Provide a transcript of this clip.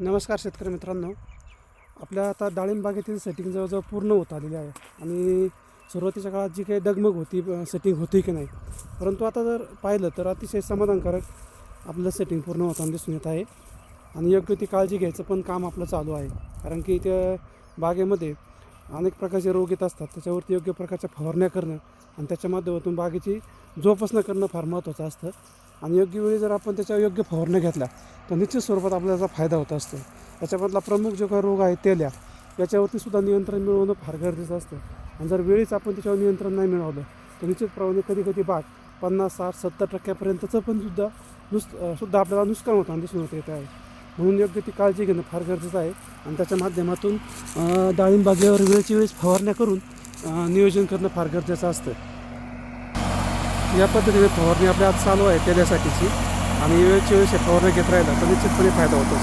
नमस्कार शेतकरी मित्रांनो. आपल्या आता डाळिंब बागेतील सेटिंग जवळजवळ पूर्ण होत आलेली आहे. आणि सुरुवातीच्या काळात जी काही डगमग होती सेटिंग होती की नाही. परंतु आता जर पाहिलं तर अतिशय समाधानकारक आपलं सेटिंग पूर्ण होताना दिसून येत आहे. आणि योग्य ती काळजी घ्यायचं पण काम आपलं चालू आहे. कारण की त्या बागेमध्ये अनेक प्रकारचे रोग येत असतात. त्याच्यावरती योग्य प्रकारच्या फवारण्या करणं आणि त्याच्या माध्यमातून बागेची जोपासना करणं फार महत्त्वाचं असतं. आणि योग्य वेळी जर आपण त्याच्या योग्य फवारण्या घेतल्या तर निश्चित स्वरूपात आपल्याला त्याचा फायदा होत असतो. याच्यामधला प्रमुख जो काही रोग आहे तेल्या याच्यावरती सुद्धा नियंत्रण मिळवणं फार गरजेचं असतं. आणि जर वेळीच आपण त्याच्यावर नियंत्रण नाही मिळवलं तर निश्चितप्रमाणे कधी कधी बाग पन्नास साठ सत्तर टक्क्यापर्यंतचं पण सुद्धा नुस सुद्धा आपल्याला नुकसान होताना दिसून होतं येत आहे. म्हणून योग्य ती काळजी घेणं फार गरजेचं आहे. आणि त्याच्या माध्यमातून डाळिंबागेवर वेळची वेळेस फवारण्या करून नियोजन करणं फार गरजेचं असतं. या पद्धतीने फवारणी आपल्या आज चालू आहे तेल्यासाठीची आणि वेळच्या वेळेस फवारणी घेत राहिला तर निश्चितपणे फायदा होतो.